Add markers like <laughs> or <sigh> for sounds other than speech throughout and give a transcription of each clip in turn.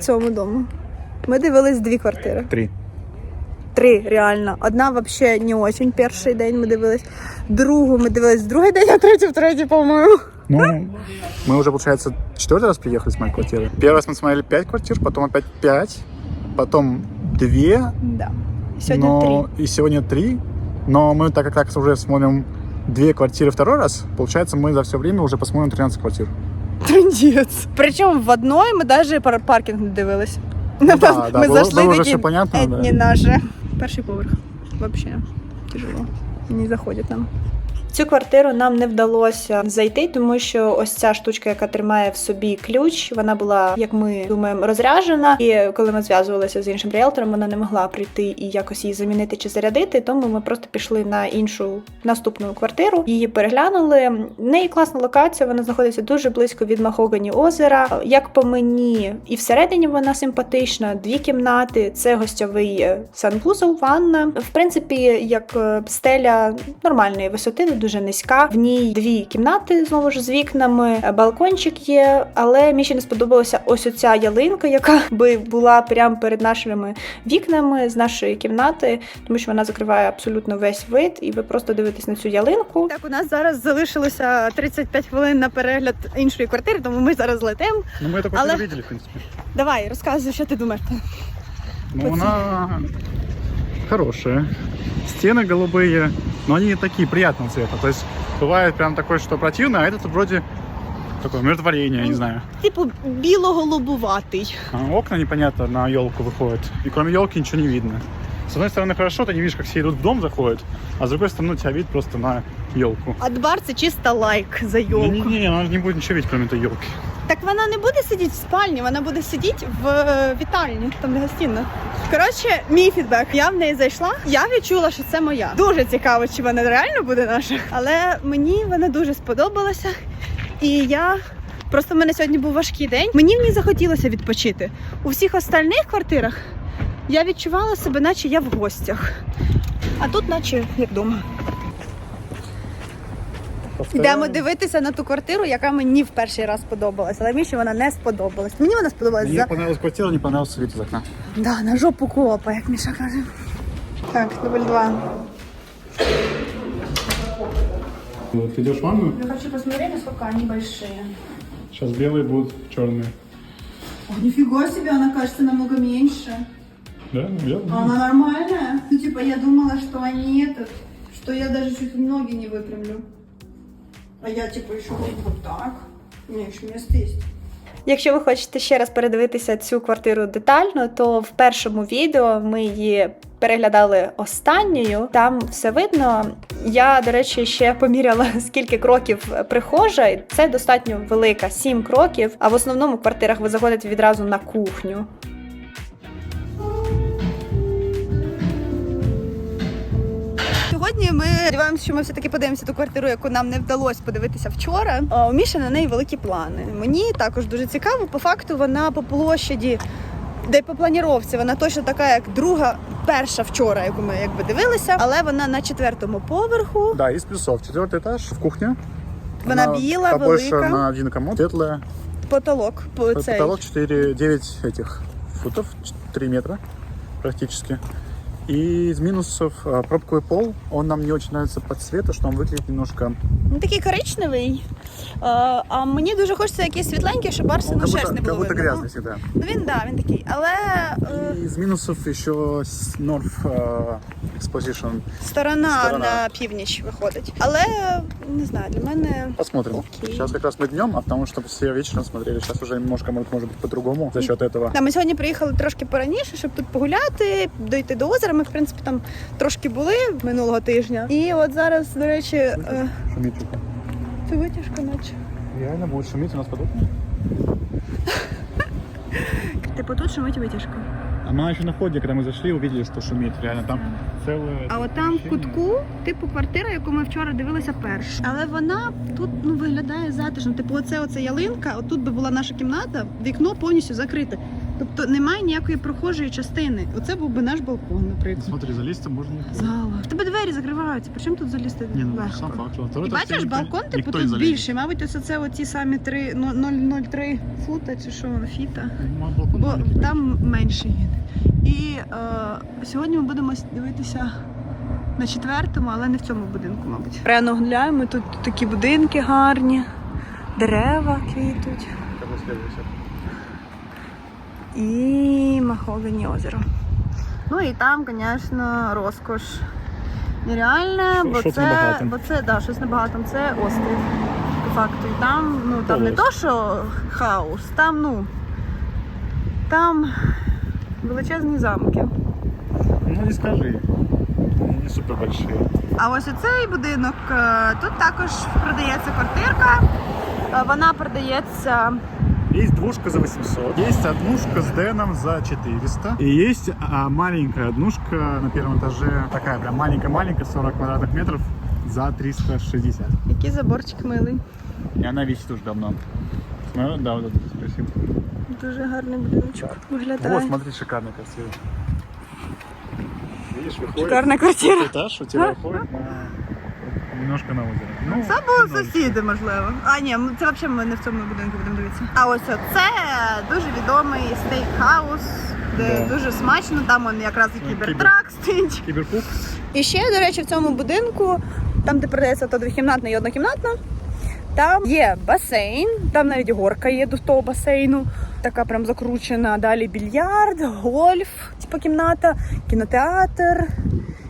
цьому дому? Ми дивились дві квартири. Три. Три, реально. Одна вообще не очень. Перший день ми дивились. Другу ми дивились другий день, а третю в третій, по-моєму. Ну, мы уже, получается, четвертый раз приехали снимать квартиры. Первый раз мы смотрели пять квартир, потом опять пять, потом две, Да. Сьогодні но... три. и сегодня три. Но мы, так как так уже смотрим две квартиры второй раз, получается, мы за все время уже посмотрим 13 квартир. <laughs> Трындець. Причому в одной ми навіть пар- паркінг не дивились. Ну да, ми було- зайшли було вже такі, все понятно, «Е, да». не наше. Перший поверх. Вообще тяжело. Не заходять нам. Цю квартиру нам не вдалося зайти, тому що ось ця штучка, яка тримає в собі ключ, вона була, як ми думаємо, розряджена. І коли ми зв'язувалися з іншим ріелтором, вона не могла прийти і якось її замінити чи зарядити. Тому ми просто пішли на іншу наступну квартиру. Її переглянули. В неї класна локація. Вона знаходиться дуже близько від Махогані озера. Як по мені, і всередині вона симпатична. Дві кімнати, це гостьовий е, санвузол, ванна. В принципі, як е, стеля нормальної висоти, не дуже низька. В ній дві кімнати знову ж з вікнами, е, балкончик є. Але мені ще не сподобалася ось оця ялинка, яка би була прямо перед нашими вікнами з нашої кімнати, тому що вона закриває абсолютно весь вид, і ви просто дивитесь на цю ялинку. Так, у нас зараз залишилося 35 хвилин на перегляд іншої квартири, тому ми зараз летимо. Ну, мы эту квартиру квартиру Але- видели, в принципе. Давай, розказуй, що ти думаєш. Ну, она хорошая. Стены голубые, но они такие приятного цвета. То есть бывает прям такое, что противно, а этот вроде такое умиротворение, я не знаю. Типу біло-голубуватий. А окна непонятно на елку выходят. И кроме елки ничего не видно. С одной стороны хорошо, ты не видишь, как все идут в дом, заходят, а с другой стороны у тебя вид просто на елку. Адбар це чисто лайк за йолку. Не-не-не, она не будет ничего видеть, кроме этой елки. Так вона не буде сидіти в спальні, вона буде сидіти в е, вітальні, там де гостінна. Коротше, мій фідбек. Я в неї зайшла. Я відчула, що це моя. Дуже цікаво, чи вона реально буде наша. Але мені вона дуже сподобалася. І я просто в мене сьогодні був важкий день. Мені в ній захотілося відпочити. У всіх остальних квартирах я відчувала себе, наче я в гостях. А тут, наче як вдома. Йдемо дивитися на ту квартиру, яка мені в перший раз сподобалась, але Міші вона не сподобалась. Мені вона сподобалась Мне за понравилась квартира, не понравился вид из окна. да, на жопу копа, як Міша каже. Так, дубль два. Вот, ты идешь в ванну, Я хочу посмотреть, насколько они большие. сейчас белые будут черные. О, нифига себе, она кажется намного меньше. Да, белые. А она нормальная? Ну, типа, я думала, что они этот, что я даже чуть ноги не выпрямлю. А я, типа, еще вот так. У меня еще место. Якщо ви хочете ще раз передивитися цю квартиру детально, то в першому відео ми її переглядали останньою. Там все видно. Я, до речі, ще поміряла <laughs> скільки кроків прихожа. Це достатньо велика, сім кроків. А в основному квартирах ви заходите відразу на кухню. Сьогодні ми сподіваємося, що ми все-таки подивимося ту квартиру, яку нам не вдалося подивитися вчора. А, У Міші на неї великі плани. Мені також дуже цікаво. По факту вона по площаді, де й по планіровці, вона точно така, як друга, перша вчора, яку ми якби дивилися, але вона на четвертому поверху. Да, из плюсов. Четвертый этаж в кухне. Вона Она біла, побольше велика. на один комод. Светлая. Потолок по цей. Потолок 4, 9 этих футов, 3 метра практически. И из минусов а, пробковый пол. Он нам не очень нравится по цвету, что он выглядит немножко... Він такий коричневий. А, а мені дуже хочеться якийсь світленький, щоб ну, Арсену как, шерсть будто, не как було. будто видно. грязный всегда. Ну він да, він такий. Але е, И из минусов еще с- North а, Exposition. сторона, Сторона. на північ виходить. Але не знаю, для мене Посмотрим. Окей. Сейчас как раз мы днем, а потому что все вечером смотрели. Сейчас уже немножко может, может быть по-другому за счет этого. Да, ми сьогодні приїхали трошки пораніше, щоб тут погуляти, дойти до озера. Ми, в принципі, там трошки були минулого тижня. І от зараз, до речі, е, це витяжка, наче. Реально будет шуметь у нас под Типу тут шумить витяжка. Она еще на входе, когда мы зашли, увидели, что шумит. Реально там целое... А от там в кутку, типу, квартира, яку ми вчора дивилися першу. Але вона тут ну виглядає затишно. Типу, оце оце ялинка. Отут би була наша кімната, вікно повністю закрите. Тобто немає ніякої прохожої частини. Оце був би наш балкон, наприклад. Смотри, залезть можно. Зала. В тебе двері закриваються. При чому тут залізти Не, ну легко? сам факт. І бачиш, балкон типу никто не тут більший. Мабуть, ось це оті самі 3, 0,03 фута чи що, фіта. Ну, балкон Бо маленький, там менший він. І е, сьогодні ми будемо дивитися на четвертому, але не в цьому будинку, мабуть. Прямо гуляємо, тут такі будинки гарні, дерева квітуть следующий? І маховині озеро. Ну і там, звісно, розкош. Нереальне, бо щось це, набагато. бо це да, щось набагато. Це острів. По факту. І там, ну там не то, що хаос, там, ну там величезні замки. Ну не скажи. Не супер большие. А ось оцей будинок е, тут також продається квартирка. Е, Вона продається Есть двушка за 800, есть однушка с Дэном за 400. И есть а, маленькая однушка на первом этаже, такая прям маленькая-маленькая, 40 квадратных метров за 360. який заборчик милий. И она висит уже давно. Смотри, да, вот это красиво. Дуже гарний будиночок виглядає. Вот, смотри, шикарно красиво. Видишь, выходит Шикарна квартира. этаж, у тебя выходит на- немножко на озеро. Ну, Це були немножечко. сусіди, можливо. А ні, це взагалі ми не в цьому будинку будемо дивитися. А ось це дуже відомий стейкхаус, де Да. дуже смачно. Там он якраз і Ну, кібертрак стоїть. Киберпук. І ще, до речі, в цьому будинку, там, де продається то двохкімнатна і однокімнатна, там є басейн, там навіть горка є до того басейну. Така прям закручена. Далі більярд, гольф, типу кімната, кінотеатр.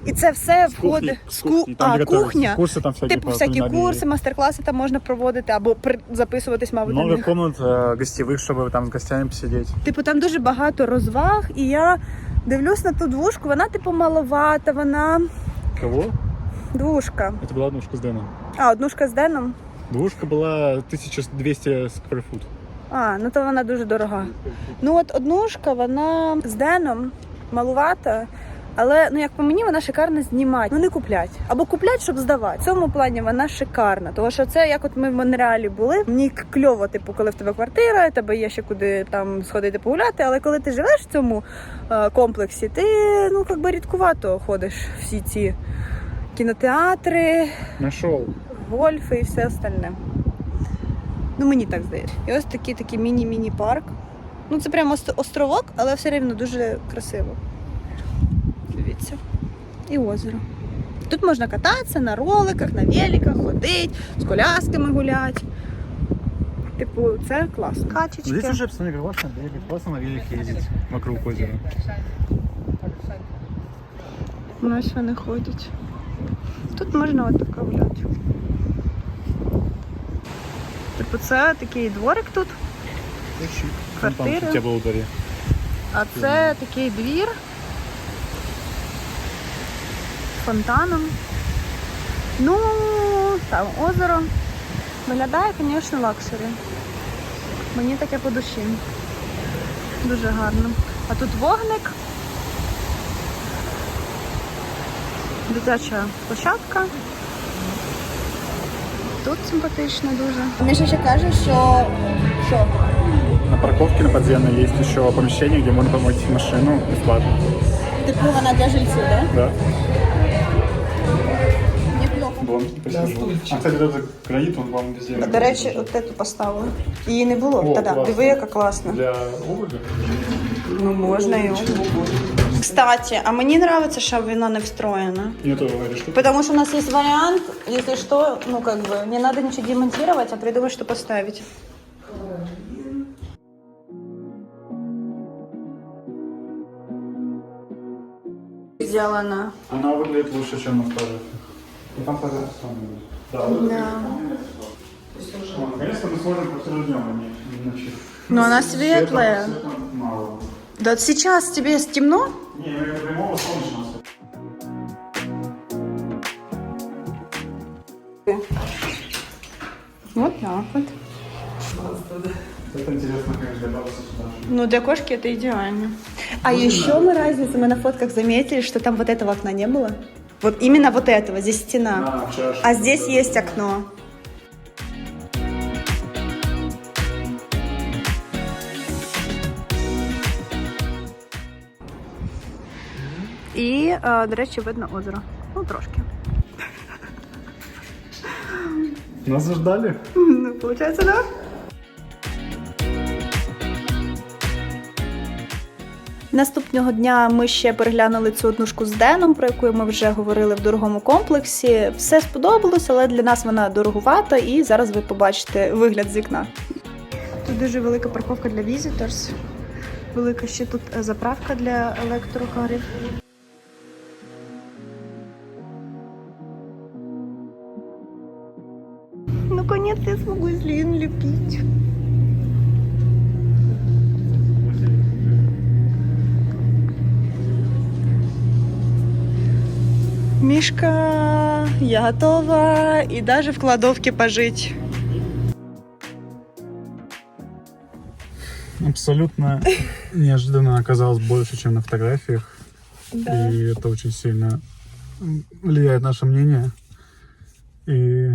І це все С кухней, входить с з кухней. ку... Там, а, где готовятся кухня. Курсы там всякие. Типу по всякі кулинарии. курси, майстер-класи там можна проводити або при... записуватись, мабуть, на Много них. комнат э, гостевых, чтобы там с гостями посидеть. Типу, там дуже багато розваг, і я дивлюсь на ту двушку, вона типу маловата, вона Кого? двушка. Это была однушка с Дэном. А, однушка з Деном. Двушка была 1200 сквер фут. А, ну то вона дуже дорога. Ну от однушка, вона з Деном малувата. Але ну як по мені, вона шикарно знімати. Ну не куплять. Або куплять, щоб здавати. В цьому плані вона шикарна. Тому що це як от ми в Монреалі були. Мені кльово, типу, коли в тебе квартира, у тебе є ще куди там сходити погуляти. Але коли ти живеш в цьому е, комплексі, ти ну як би рідкувато ходиш всі ці кінотеатри, Нашел. гольфи і все остальне. Ну, мені так здається. І ось такий такий міні-міні парк. Ну, це прямо островок, але все рівно дуже красиво. Дивіться. І озеро. Тут можна кататися на роликах, на великах, ходити, з колясками гуляти. Типу, це класно. Качечки. Здесь уже, как классно, велик, классно на велике ездить вокруг озера. Ну, ось вони ходять. Тут можна отако гуляти. Типу, це такий дворик тут. У дворе. А це такий двір фонтаном. Ну, там озеро. Виглядає, звісно, лакшері. Мені таке по душі. Дуже гарно. А тут вогник. Дитяча площадка. Тут симпатично дуже. Міша ще каже, що. що? На парковке на подземной есть еще помещение, где можно помыть машину бесплатно. Типу вона для жильців, так? Да. Неплохо. Вон, посижу. А, кстати, вот этот гранит, он вам везде. До речі, от цю поставили. Її не було. О, Та-да, класно. диви, яка класна. Для обуви? Ну, можна і Кстати, а мені подобається, що вона не встроєна. Мне тоже говоришь, что Потому что у нас есть вариант, если что, ну как бы, не надо ничего демонтировать, а придумать, что поставить. Сделано. она выглядит лучше, чем на фотографии. Там фотографии самые. Да, вот Да. Ну, Наконец-то мы сможем просто днем, а не не ночью. Но она Света- светлая. света мало. Да сейчас тебе темно? Не, ну это прямого солнечного света. Вот так вот. Это интересно, конечно, добавиться сюда. Ну, для кошки это идеально. А еще мы разницу, мы на фотках заметили, что там вот этого окна не было. Вот именно вот этого. Здесь стена. А, а здесь есть окно. И, э, до речі, видно озеро. Ну, трошки. Нас ждали? Ну, получается, да? Наступного дня ми ще переглянули цю однушку з Деном, про яку ми вже говорили в дорогому комплексі. Все сподобалось, але для нас вона дорогувата, і зараз ви побачите вигляд з вікна. Тут дуже велика парковка для візиторс. Велика ще тут е, заправка для електрокарів. Мишка, я готова и даже в кладовке пожить. Абсолютно неожиданно оказалось больше, чем на фотографиях. Да. И это очень сильно влияет на наше мнение. И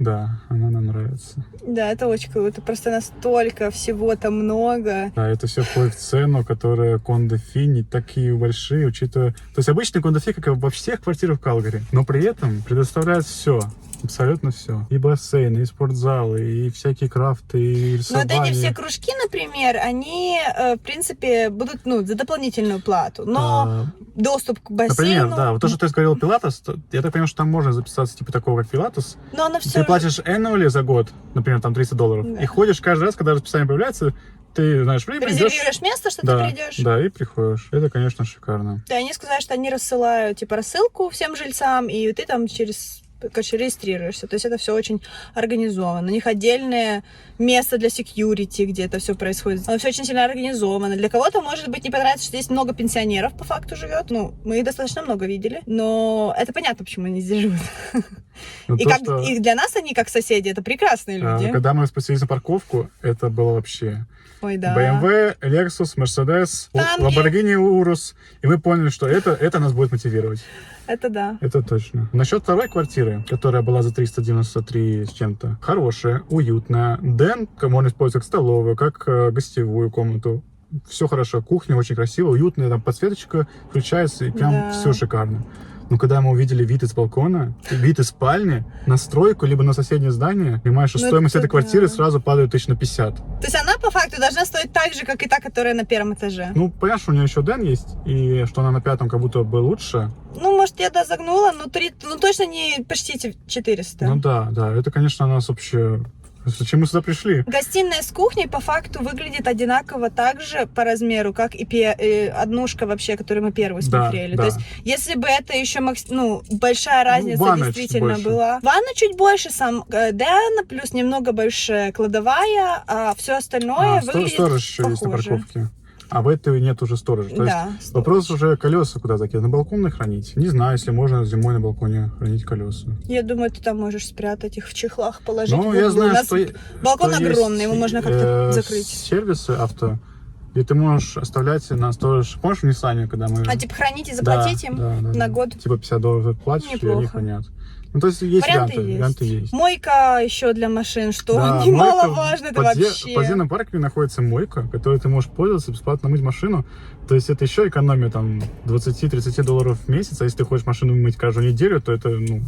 да, она нам нравится. Да, это очень круто. Просто настолько всего-то много. Да, это все входит в цену, которая кондофи не такие большие, учитывая... То есть обычный кондофи, как и во всех квартирах в Калгари, но при этом предоставляет все. Абсолютно все. И бассейны, и спортзалы, и всякие крафты, и Но рисование. Ну, вот эти все кружки, например, они, э, в принципе, будут, ну, за дополнительную плату. Но А, доступ к бассейну... Например, да, вот то, что ты говорил Пилатес, я так понимаю, что там можно записаться типа такого, как Пилатес. Но Ты все платишь annually за год, например, там 300 долларов, Да. и ходишь каждый раз, когда расписание появляется, ты знаешь время, идешь, резервируешь место, что да, ты придешь. да, и приходишь. Это, конечно, шикарно. Да, они сказали, что они рассылают, типа, рассылку всем жильцам, и ты там через короче, регистрируешься. То есть это все очень организовано. У них отдельное место для security, где это все происходит. Оно все очень сильно организовано. Для кого-то, может быть, не понравится, что здесь много пенсионеров по факту живет. Ну, мы их достаточно много видели. Но это понятно, почему они здесь живут. <laughs> Но И, то, как, что, и для нас они, как соседи, это прекрасные а, люди. когда мы спустились на парковку, это было вообще Ой, да. BMW, Lexus, Mercedes, Танки. Lamborghini Urus, и мы поняли, что это, это нас будет мотивировать. Это да. Это точно. Насчет второй квартиры, которая была за 393 с чем-то. Хорошая, уютная. Дэн можно использовать как столовую, как э, гостевую комнату. Все хорошо. Кухня очень красивая, уютная. Там подсветочка включается, и прям Да. все шикарно. Но когда мы увидели вид из балкона, вид из спальни, на стройку, либо на соседнее здание, понимаешь, что Ну, стоимость это этой квартиры да. сразу падает тысяч на 50. То есть она по факту должна стоить так же, как и та, которая на первом этаже. Ну, понимаешь, у нее еще Дэн есть, и что она на пятом как будто бы лучше. Ну, может, я да загнула, но три, ну точно не почти те- 400. Ну да, да, это, конечно, нас вообще... Зачем мы сюда пришли? Гостиная с кухней по факту выглядит одинаково так же по размеру, как и пе- э, однушка вообще, которую мы первую смотрели. да. То есть, если бы это еще макс- ну, большая разница ванна чуть действительно больше. была. Ванна чуть больше, сам э, Дэн, плюс немного больше кладовая, а все остальное А, выглядит сторож еще есть на похоже. парковке. А в этой нет уже сторожа. То есть Да. вопрос уже колеса куда закинуть. На балкон хранить? Не знаю, если можно зимой на балконе хранить колеса. Я думаю, ты там можешь спрятать их в чехлах, положить Ну, я У знаю, нас что... балкон что огромный, его можно как-то э, закрыть. сервисы авто, где ты можешь оставлять на сторож. Помнишь в Ниссане, когда мы... А типа хранить и Да, заплатить им да, да, на да. год? Типа 50 долларов платишь, и они Неплохо. хранят. Ну, то есть есть Варианты варианты. есть. Варианты есть. Мойка еще для машин, что Да, <laughs> немаловажно, мойка это в подзе- вообще. В подземном парке находится мойка, которой ты можешь пользоваться, бесплатно мыть машину. То есть это еще экономия там 20-30 долларов в месяц, а если ты хочешь машину мыть каждую неделю, то это ну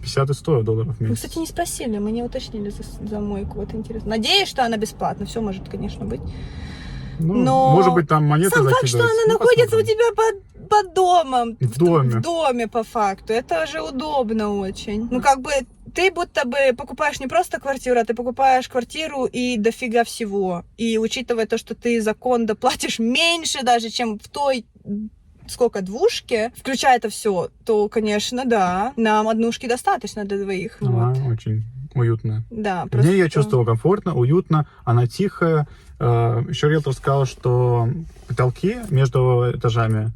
50 и 100 долларов в Мы, месяц. кстати, не спросили, мы не уточнили за, за мойку, вот интересно. Надеюсь, что она бесплатна, все может, конечно, быть. Ну, но может быть, там монеты Сам факт, что она Ну, находится у посмотрим. тебя под, под домом. В доме. В доме, по факту. Это же удобно очень. Ну, как бы, ты будто бы покупаешь не просто квартиру, а ты покупаешь квартиру и дофига всего. И учитывая то, что ты за кондо платишь меньше даже, чем в той сколько двушки, включая это все, то, конечно, да, нам однушки достаточно для двоих. Ага, Вот. очень уютно. Да, В ней я просто- чувствовал комфортно, уютно, она тихая. Э, Еще риэлтор сказал, что потолки между этажами,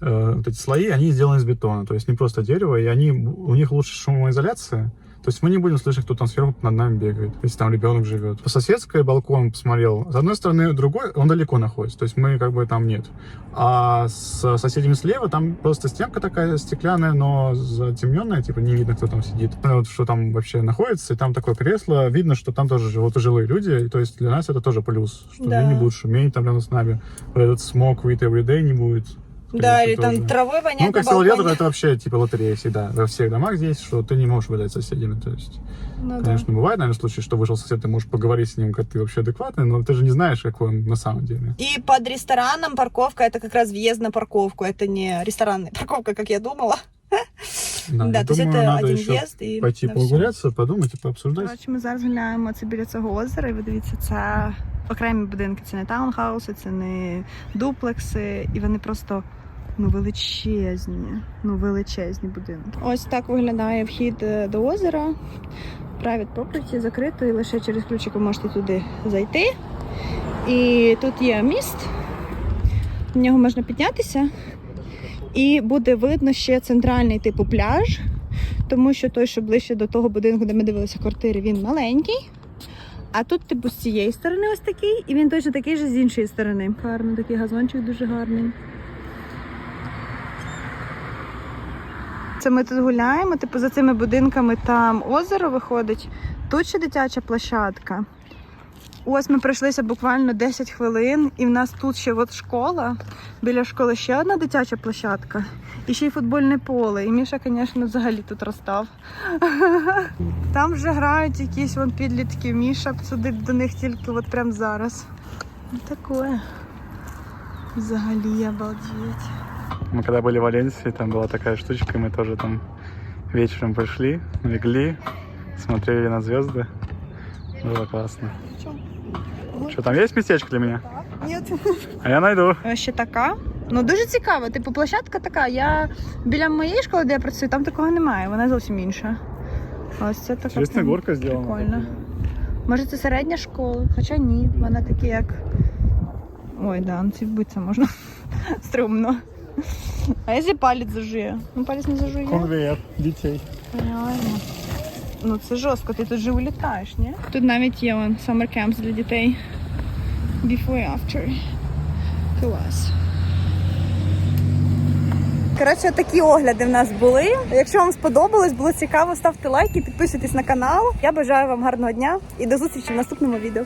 э, вот эти слои, они сделаны из бетона, то есть не просто дерево, и они, у них лучше шумоизоляция. То есть мы не будем слышать, кто там сверху над нами бегает, если там ребенок живет. По соседской балкон посмотрел. С одной стороны, другой, он далеко находится, то есть мы как бы там нет. А с соседями слева там просто стенка такая стеклянная, но затемненная, типа не видно, кто там сидит. Ну, Вот что там вообще находится, и там такое кресло, видно, что там тоже живут пожилые люди, и то есть для нас это тоже плюс, что Да. не будут шуметь там рядом с нами, этот смог with every day не будет Да, принципе, или там тоже. травой вонять Ну, на как силоведр, балконе. это вообще типа лотерея всегда. Во всех домах здесь, что ты не можешь гулять с соседями. То есть, Ну, да. конечно, бывает, наверное, случаи, что вышел сосед, ты можешь поговорить с ним, как ты вообще адекватный, но ты же не знаешь, какой он на самом деле. И под рестораном парковка это как раз въезд на парковку. Это не ресторанная парковка, <laughs> как я думала. Да, Да, я то есть думаю, это надо один еще в'їзд і пойти на всьому. прогуляться, подумать и пообсуждать. Коротше, ми зараз гуляємо це біля цього озера, і ви дивіться, це окремі будинки. Це не таунхауси, це не дуплекси, і вони просто ну величезні, ну величезні будинки. Ось так виглядає вхід е, до озера. Private property закрито, і лише через ключик ви можете туди зайти. І тут є міст, на нього можна піднятися. І буде видно ще центральний типу пляж, тому що той, що ближче до того будинку, де ми дивилися квартири, він маленький. А тут, типу, з цієї сторони ось такий, і він точно такий же з іншої сторони. Гарно, такий газончик дуже гарний. Це ми тут гуляємо, типу, за цими будинками там озеро виходить. Тут ще дитяча площадка. Ось ми пройшлися буквально 10 хвилин, і в нас тут ще от школа. Біля школи ще одна дитяча площадка. І ще й футбольне поле. І Міша, звісно, взагалі тут розстав. <laughs> Там вже грають якісь вон підлітки. Міша сюдить до них тільки от прямо зараз. Ну, Таке. Взагалі обалдеть. Мы когда были в Валенсии, там была такая штучка, мы тоже там вечером пришли, легли, смотрели на звезды. Было классно. Что, там есть местечко для меня? Ні. А я найду. Ще така. Ну дуже цікаво. Типу, площадка така. Я біля моєї школи, де я працюю, там такого немає. Вона зовсім інша. Ось це така. Честная прям горка сделана. Прикольно. Може, це середня школа, хоча ні, вона такі як. Ой, да, на ці вбитися можна. <laughs> Струмно. А якщо палець зажує? Ну, палець не зажує. Конвейер детей. Реально. Ну це жорстко, ти тут же улітаєш, ні? Тут навіть є вон, summer camps для дітей. Before і after. Клас. Коротше, такі огляди в нас були. Якщо вам сподобалось, було цікаво, ставте лайки, підписуйтесь на канал. Я бажаю вам гарного дня і до зустрічі в наступному відео.